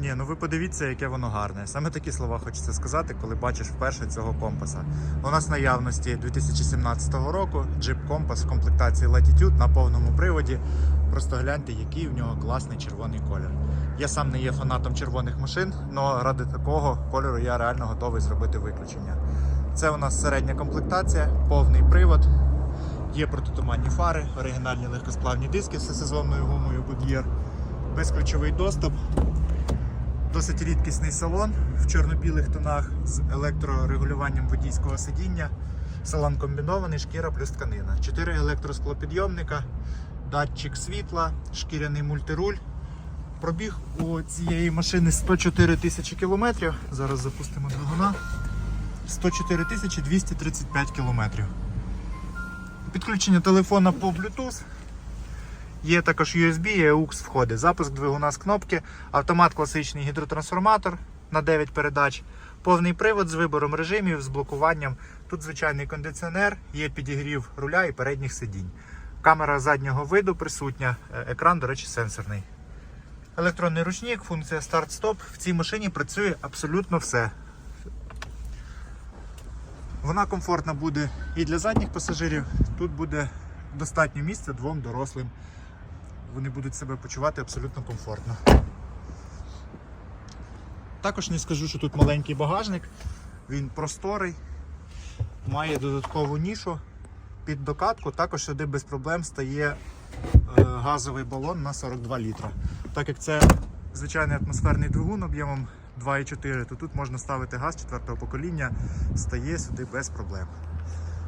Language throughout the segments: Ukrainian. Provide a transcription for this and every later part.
Ні, ну ви подивіться, яке воно гарне. Саме такі слова хочеться сказати, коли бачиш вперше цього компаса. У нас наявності 2017 року Jeep Compass в комплектації Latitude на повному приводі. Просто гляньте, який в нього класний червоний колір. Я сам не є фанатом червоних машин, але ради такого кольору я реально готовий зробити виключення. Це у нас середня комплектація, повний привод. Є протитуманні фари, оригінальні легкосплавні диски з сезонною гумою Goodyear, безключовий доступ. Досить рідкісний салон в чорно-білих тонах з електрорегулюванням водійського сидіння. Салон комбінований, шкіра плюс тканина. Чотири електросклопідйомника, датчик світла, шкіряний мультируль. Пробіг у цієї машини 104 тисячі кілометрів. Зараз запустимо двигуна. 104 тисячі 235 кілометрів. Підключення телефона по Bluetooth. Є також USB і AUX входи. Запуск двигуна з кнопки, автомат класичний гідротрансформатор на 9 передач, повний привод з вибором режимів, з блокуванням. Тут звичайний кондиціонер, є підігрів руля і передніх сидінь. Камера заднього виду присутня, е, екран, до речі, сенсорний. Електронний ручник, функція старт-стоп. В цій машині працює абсолютно все. Вона комфортна буде і для задніх пасажирів. Тут буде достатньо місця двом дорослим. Вони будуть себе почувати абсолютно комфортно. Також не скажу, що тут маленький багажник. Він просторий, має додаткову нішу під докатку. Також сюди без проблем стає е, газовий балон на 42 літра. Так як це звичайний атмосферний двигун об'ємом 2,4, то тут можна ставити газ четвертого покоління, стає сюди без проблем.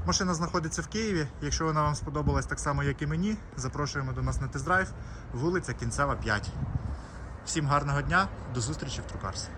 Машина знаходиться в Києві. Якщо вона вам сподобалась так само, як і мені, запрошуємо до нас на тест-драйв, вулиця Кінцева 5. Всім гарного дня, до зустрічі в Трукарсі.